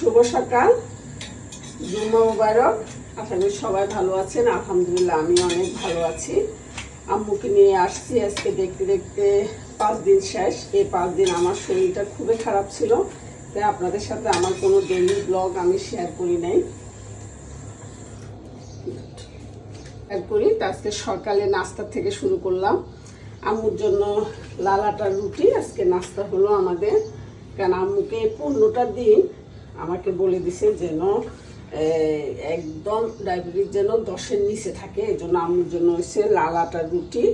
শুভ সকাল। জুম্মা মুবারক। আশা করি সবাই ভালো আছেন। আলহামদুলিল্লাহ, আমি অনেক ভালো আছি। আম্মুকে নিয়ে আসছি আজকে দেখতে দেখতে। পাঁচ দিন শেষ। এই পাঁচ দিন আমার শরীরটা খুবই খারাপ ছিল। তাই আপনাদের সাথে আমার কোনো ডেইলি ব্লগ আমি শেয়ার করি নাই। শেয়ার করি। তা আজকে সকালে নাস্তা থেকে শুরু করলাম। আম্মুর জন্য লাল আটার রুটি। আজকে নাস্তা হলো আমাদের। কারণ আম্মুকে পনেরোটা দিন। আমাকে বলে দিছে যেন একদম ডায়াবেটিস যেন দশের নিচে থাকে এই জন্য আমার জন্য হচ্ছে লাল আটার রুটি,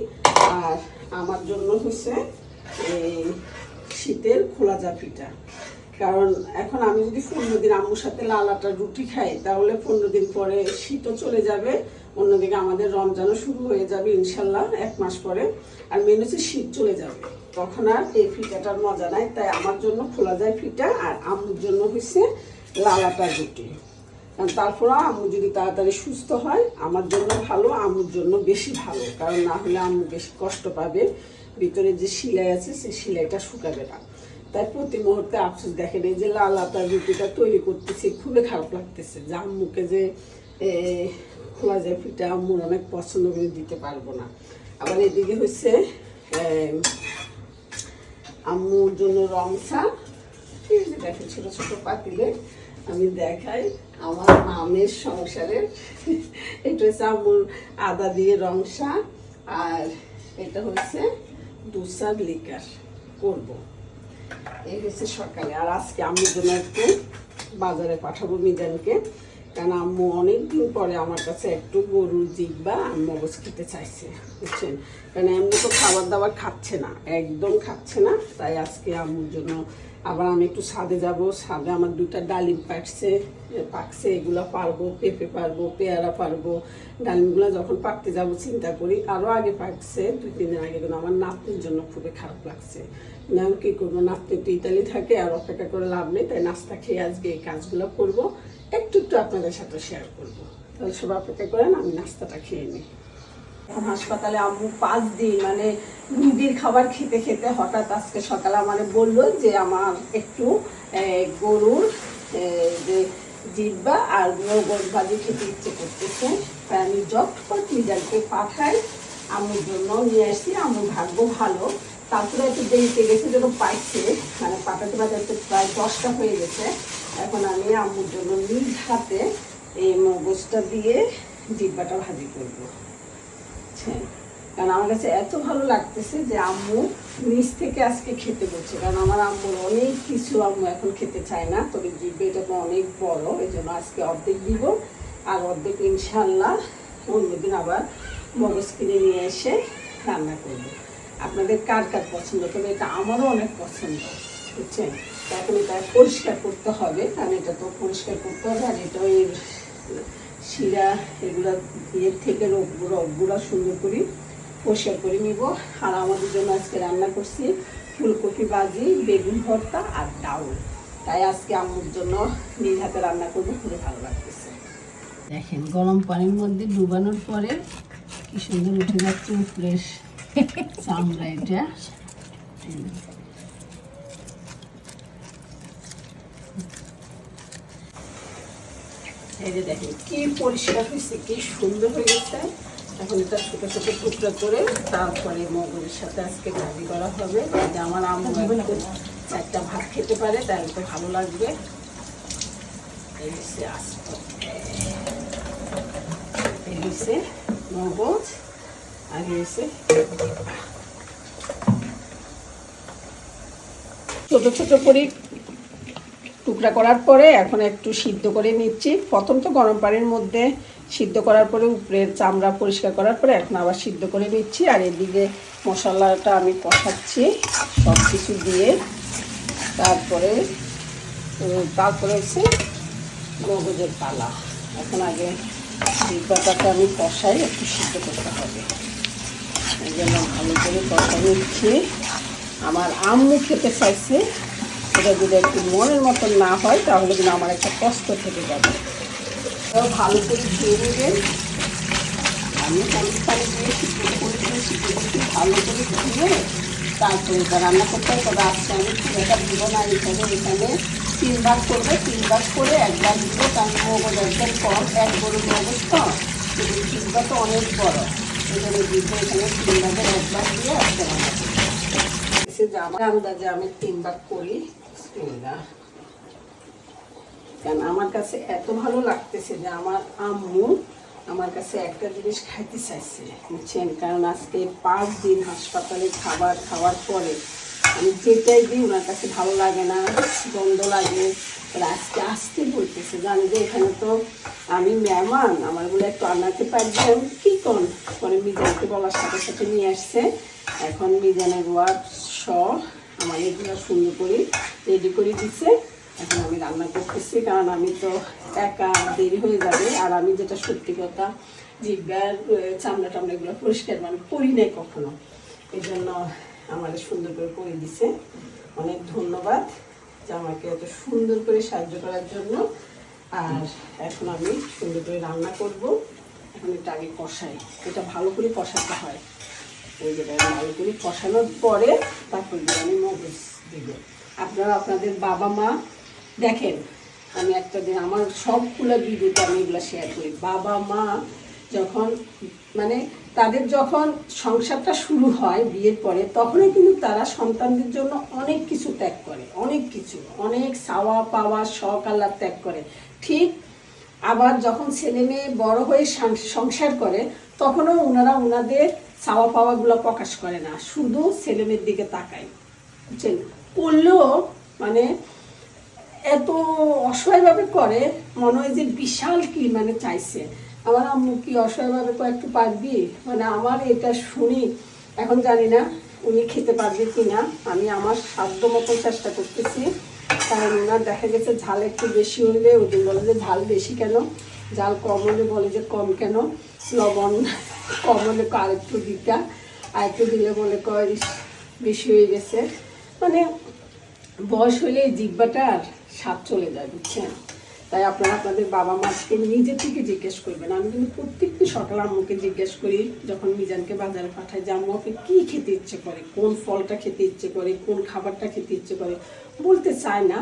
আর আমার জন্য হচ্ছে এই শীতের খোলা পিঠা কারণ এখন আমি যদি পনেরো দিন আম্মুর সাথে লাল আটার রুটি খাই, তাহলে পনেরো দিন পরে শীতও চলে যাবে, অন্যদিকে আমাদের রমজানও শুরু হয়ে যাবে ইনশাল্লাহ এক মাস পরে, আর মেন হচ্ছে শীত চলে যাবে। তখন আর এই ফিটাটার মজা নাই, তাই আমার জন্য খোলা যায় ফিটা আর আম্মুর জন্য হচ্ছে লালাটা রুটি। কারণ তারপরে আম্মু যদি তাড়াতাড়ি সুস্থ হয়, আমার জন্য ভালো, আম্মুর জন্য বেশি ভালো। কারণ না হলে আম্মু বেশি কষ্ট পাবে। ভিতরে যে সেলাই আছে সেই সেলাইটা শুকাবে না। তাই প্রতি মুহূর্তে আফসোস দেখেন, এই যে লাল আটার রুটিটা তৈরি করতেছে, খুবই খারাপ লাগতেছে যে আম্মুকে যে খোলা যায় পিঠা আম্মুর অনেক পছন্দ করে দিতে পারব না। আবার এদিকে হচ্ছে আম্মুর জন্য রংসা এই যে দেখেন ছোটো ছোটো পাতিলে আমি দেখাই আমার মামের সংসারের। এটা হচ্ছে আম্মুর আদা দিয়ে রংসা আর এটা হচ্ছে দুসার লিকার করব। এই হচ্ছে সকালে। আর আজকে আম্মুর জন্য একটু বাজারে পাঠাবো মিজানকে। কারণ আম্মু অনেক দিন পরে আমার কাছে একটু গরুর জিব্বা আর মগজ খেতে চাইছে, বুঝছেন? কারণ এমনি তো খাবার দাবার খাচ্ছে না, একদম খাচ্ছে না। তাই আজকে আম্মুর জন্য আবার আমি একটু ছাদে যাব। ছাদে আমার দুটা ডালিম পাকছে পাকছে, এগুলো পারব, পেঁপে পারব, পেয়ারা পারব। ডালিমগুলো যখন পাকতে যাব, চিন্তা করি আরও আগে পাকছে, দুই, তিন দিন আগে, কিন্তু আমার নাতনির জন্য খুবই খারাপ লাগছে। না, কী করব? নাতনি তো ইতালি থাকে, আর অপেক্ষা করে লাভ নেই, তাই নাস্তা খেয়ে আজকে এই কাজগুলো করব। একটু একটু আপনাদের সাথে শেয়ার করব। তাহলে সব অপেক্ষা করেন, আমি নাস্তাটা খেয়ে নিই। এখন হাসপাতালে আম্মু পাঁচ দিন মানে রুগীর খাবার খেতে খেতে হঠাৎ আজকে সকালে আমারে বলল যে আমার একটু গরুর যে জিব্বা আর গোস ভাজি খেতে ইচ্ছে করতেছে। তাই আমি যতক্ষণ মিজানকে পাঠাই, আম্মুর জন্য নিয়ে আসি আম্মুর ভাগ্য ভালো। তারপরে একটু দেরিতে গেছে যেন পাইছে। মানে পাঠাতে পাঠাতে প্রায় দশটা হয়ে গেছে। এখন আমি আম্মুর জন্য নিজ হাতে এই মগজটা দিয়ে ডিব্বাটা ভাজি করব? কারণ আমার কাছে এত ভালো লাগতেছে যে আম্মু নিচ থেকে আজকে খেতে বলছে। কারণ আমার আম্মুর অনেক কিছু আম্মু এখন খেতে চায় না, তবে জিব্বে এটা তো অনেক বড়, এই জন্য আজকে অর্ধেক দিব আর অর্ধেক ইনশাল্লাহ অন্যদিন আবার মগজ কিনে নিয়ে এসে রান্না করব। আপনাদের কার কার পছন্দ? তবে এটা আমারও অনেক পছন্দ। বুঝছেন? এখন এটা পরিষ্কার করতে হবে। কারণ এটা তো পরিষ্কার করতে হবে, আর এটা ওই শিরা এগুলো ইয়ের থেকে রোগ, রোগগুলো সুন্দর করে পরিষ্কার করে নিব। আর আমাদের জন্য আজকে রান্না করছি ফুলকপি ভাজি, বেগুন ভর্তা আর ডাউল তাই আজকে আম্মুর জন্য নিজ হাতে রান্না করব, খুবই ভালো লাগতেছে। দেখেন, গরম পানির মধ্যে ডুবানোর পরে কি সুন্দর উঠে যাচ্ছে ফ্রেশ চামড়া এটা। এই যে দেখেন, কি পরিষ্কার হয়েছে, কি সুন্দর হয়ে এখন এটা ছোট ছোট টুকরা করে তারপরে মগজের সাথে আজকে ভাজি করা হবে। যাতে আমার একটু একটা ভাত খেতে পারে তাহলে তো ভালো লাগবে। এই হচ্ছে আস্ত। মগজ, আর হচ্ছে ছোট ছোট করে টুকরা করার পরে এখন একটু সিদ্ধ করে নিচ্ছি। প্রথম তো গরম পানির মধ্যে সিদ্ধ করার পরে উপরের চামড়া পরিষ্কার করার পরে এখন আবার সিদ্ধ করে নিচ্ছি। আর এদিকে মশলাটা আমি কষাচ্ছি সব কিছু দিয়ে। তারপরে তারপরে হচ্ছে মগজের পালা। এখন আগে জিব্বাটাকে আমি কষাই একটু সিদ্ধ করতে হবে। জন্য ভালো করে কষা নিচ্ছি। আমার আম্মু খেতে চাইছে। এটা যদি একটু মনের মতন না হয়, তাহলে কিন্তু আমার একটা কষ্ট থেকে যাবে। ভালো করে ধুয়ে নেবেন আমি হলুদ পানি ভালো করে ধুয়ে তারপরে এটা রান্না করতে হবে। তবে আজকে আমি একটা দিব না এখানে এখানে তিন ভাগ করবে। তিন ভাগ করে একবার দিব কারণ মগজ একদম কম, এক গরুর মগজ তো তিনটা তো অনেক বড়। এখানে দিব এখানে তিন ভাগের একবার দিয়ে একটা বানাবো জামা আন্দাজে আমি তিন ভাগ করি আমার কাছে এত ভালো লাগতেছে যে আমার আম্মু আমার কাছে একটা জিনিস খাইতে চাইছে, বুঝছেন? কারণ আজকে পাঁচ দিন হাসপাতালে খাবার খাওয়ার পরে আমি যেটাই দিই, ওনার কাছে ভালো লাগে না, গন্ধ লাগে। আজকে আসতে বলতেছে, জানি যে এখানে তো আমি মেহমান, আমার বলে একটু আনাতে পারছি আমি কী কর পরে মিজানকে বলার সাথে সাথে নিয়ে আসছে। এখন মিজানের ওয়ার্ড আমার এগুলো সুন্দর করে রেডি করে দিচ্ছে এখন আমি রান্না করতেছি, কারণ আমি তো একা দেরি হয়ে যাবে। আর আমি যেটা সত্যি কথা, জিব্বার চামড়া টামড়া এগুলো পরিষ্কার মানে করি নাই কখনো। এই জন্য আমাদের সুন্দর করে করে দিছে। অনেক ধন্যবাদ যে আমাকে এত সুন্দর করে সাহায্য করার জন্য। আর এখন আমি সুন্দর করে রান্না করব। এখন এটা আগে কষাই। এটা ভালো করে কষাতে হয়। ভালো করে কষানোর পরে তারপর দিয়ে আমি মগজ দিব। আপনারা আপনাদের বাবা মা দেখেন, আমি একটা দিন আমার সবগুলো ভিডিওতে আমি এগুলো শেয়ার করি। বাবা মা যখন মানে তাদের যখন সংসারটা শুরু হয় বিয়ের পরে, তখনই কিন্তু তারা সন্তানদের জন্য অনেক কিছু ত্যাগ করে, অনেক কিছু, অনেক সাওয়া পাওয়া শখ আল্লাহ ত্যাগ করে। ঠিক আবার যখন ছেলে মেয়ে বড় হয়ে সংসার করে, তখনও ওনারা ওনাদের চাওয়া পাওয়াগুলো প্রকাশ করে না। শুধু ছেলে মেয়ের দিকে তাকায়। বুঝছেন? করলেও মানে এত অসহায়ভাবে করে, মনে হয় যে বিশাল কি মানে চাইছে। আমার আম্মু কি অসহায়ভাবে কয়েকটু পারবি? মানে আমার এটা শুনি, এখন জানি না উনি খেতে পারবে কি না আমি আমার সাধ্য মতো চেষ্টা করতেছি। কারণ ওনার দেখা গেছে ঝাল একটু বেশি হলে ওদের বলে যে ঝাল বেশি কেন? ঝাল কম হলে বলে যে কম কেন? লবণ কম হলে আর একটু দিতা আর একটু দিলে বলে কয় বেশি হয়ে গেছে। মানে বয়স হলে আর স্বাদ চলে যায়, বুঝছেন? তাই আপনারা আপনাদের বাবা মাকে নিজে থেকে জিজ্ঞেস করবেন। আমি কিন্তু প্রত্যেকটি সকাল আম্মুকে জিজ্ঞেস করি, যখন মিজানকে বাজারে পাঠাই যে, আম্মু কী খেতে ইচ্ছে করে? কোন ফলটা খেতে ইচ্ছে করে? কোন খাবারটা খেতে ইচ্ছে করে? বলতে চায় না।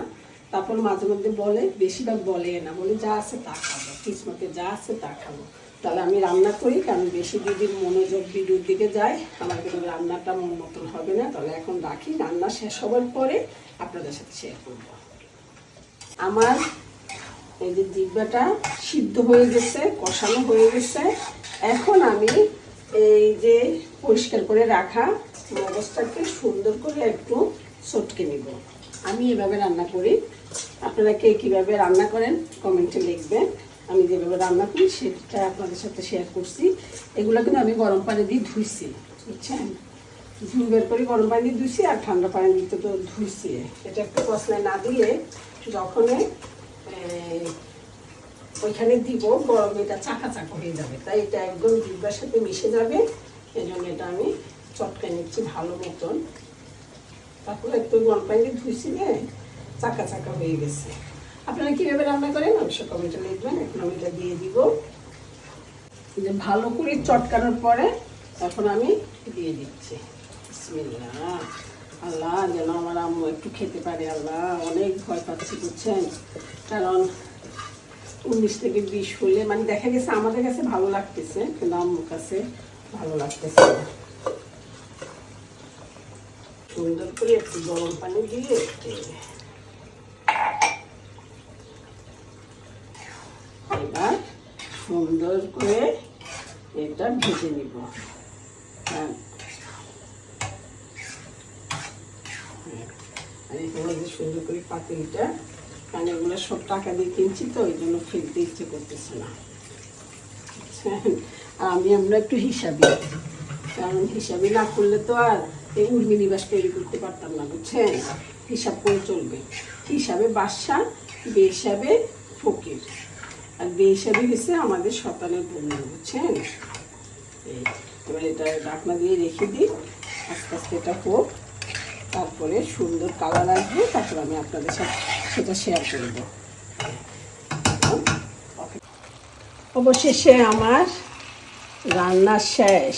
তারপর মাঝে মধ্যে বলে, বেশিরভাগ বলে না। বলে, যা আছে তা খাব, কিসমতে যা আছে তা খাব। তাহলে আমি রান্না করি, কারণ বেশি যদি মনোযোগ ভিডিওর দিকে যায়। আমার কিন্তু রান্নাটা মন মতন হবে না। তাহলে এখন রাখি, রান্না শেষ হওয়ার পরে আপনাদের সাথে শেয়ার করব। আমার এই যে জিব্বাটা সিদ্ধ হয়ে গেছে, কষানো হয়ে গেছে। এখন আমি এই যে পরিষ্কার করে রাখা মগজটাকে সুন্দর করে একটু চটকে নিব। আমি এভাবে রান্না করি। আপনারা কে কীভাবে রান্না করেন কমেন্টে লিখবেন। আমি যেভাবে রান্না করি সেটা আপনাদের সাথে শেয়ার করছি। এগুলো কিন্তু আমি গরম পানি দিয়ে ধুইছি, বুঝছেন? ধুই বের করে গরম পানি দিয়ে ধুইছি আর ঠান্ডা পানি দিতে তো ধুইছি। এটা একটু কষলায় না দিলে যখনই ওইখানে দিব, গরম এটা চাকা চাকা হয়ে যাবে। তাই এটা একদম জিব্বার সাথে মিশে যাবে। এই জন্য এটা আমি চটকে নিচ্ছি ভালো মতন। তারপর একটু গরম দিয়ে ধুইছি রে চাকা চাকা হয়ে গেছে। আপনারা কীভাবে রান্না করেন? অবশ্যই কমেন্টে লিখবেন, এখন আমি এটা দিয়ে দিব। যে ভালো করে চটকানোর পরে এখন আমি দিয়ে দিচ্ছি। বিসমিল্লাহ। আল্লাহ যেন আমার আম্মু একটু খেতে পারে, আল্লাহ অনেক ভয় পাচ্ছি, বুঝছেন? কারণ উনিশ থেকে বিশ হলে মানে দেখা গেছে আমাদের কাছে ভালো লাগতেছে, কিন্তু আম্মুর কাছে ভালো লাগতেছে না। সুন্দর করে একটু গরম পানি দিয়ে এবার সুন্দর করে এটা ভেজে নিব। হ্যাঁ। যে সুন্দর করে পাতিলটা কারণ এগুলো সব টাকা দিয়ে কিনছি তো, ওই জন্য ইচ্ছে করতেছে না। আর আমি আমরা একটু হিসাবে। কারণ না করলে তো আর এই উর্মি নিবাস তৈরি করতে পারতাম না, বুঝছেন? হিসাব করে চলবে। হিসাবে বাদশা ফকির। আর আমাদের সকালের বন্ধু, বুঝছেন? এবার এটা ঢাকনা দিয়ে রেখে দিই। আস্তে আস্তে এটা হোক। তারপরে সুন্দর কালার আসবে, তারপর আমি আপনাদের সাথে সেটা শেয়ার করব অবশেষে আমার রান্না শেষ।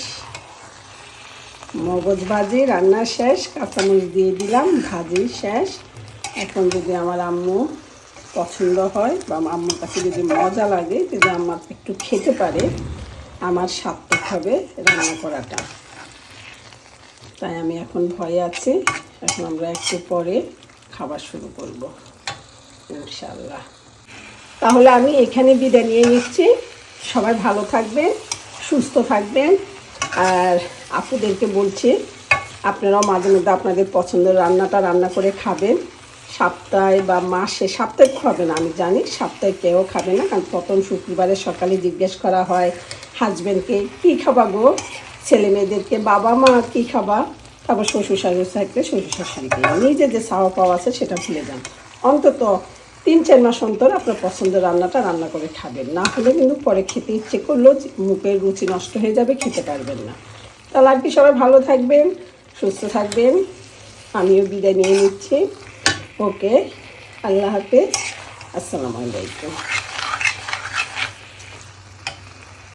মগজ ভাজি, রান্না শেষ, কাঁচামরিচ দিয়ে দিলাম, ভাজি শেষ। এখন যদি আমার আম্মু পছন্দ হয় বা আম্মুর কাছে যদি মজা লাগে, যদি আমার একটু খেতে পারে, আমার সার্থক হবে রান্না করাটা। তাই আমি এখন ভয়ে আছি। এখন আমরা একটু পরে খাবার শুরু করব ইনশাল্লাহ তাহলে আমি এখানে বিদায় নিয়ে নিচ্ছি। সবাই ভালো থাকবেন, সুস্থ থাকবেন। আর আপুদেরকে বলছি, আপনারাও মাঝে মধ্যে আপনাদের পছন্দের রান্নাটা রান্না করে খাবেন। সপ্তাহে বা মাসে, সপ্তাহে খাবে না আমি জানি, সপ্তাহে কেউ খাবে না। কারণ প্রথম শুক্রবারে সকালে জিজ্ঞেস করা হয় হাজব্যান্ডকে কী খাবা গো? ছেলে মেয়েদেরকে বাবা মা কী খাবা? তারপর শ্বশুর শাশুড়ি থাকলে শ্বশুর শাশুড়িকে নিজে যে চাওয়া পাওয়া আছে সেটা ভুলে যান। অন্তত তিন চার মাস অন্তর আপনার পছন্দের রান্নাটা রান্না করে খাবেন। না হলে কিন্তু পরে খেতে ইচ্ছে করলেও মুখের রুচি নষ্ট হয়ে যাবে, খেতে পারবেন না। তাহলে আর কি সবাই ভালো থাকবেন, সুস্থ থাকবেন। আমিও বিদায় নিয়ে নিচ্ছি। ওকে, আল্লাহ হাফেজ। আসসালামু আলাইকুম।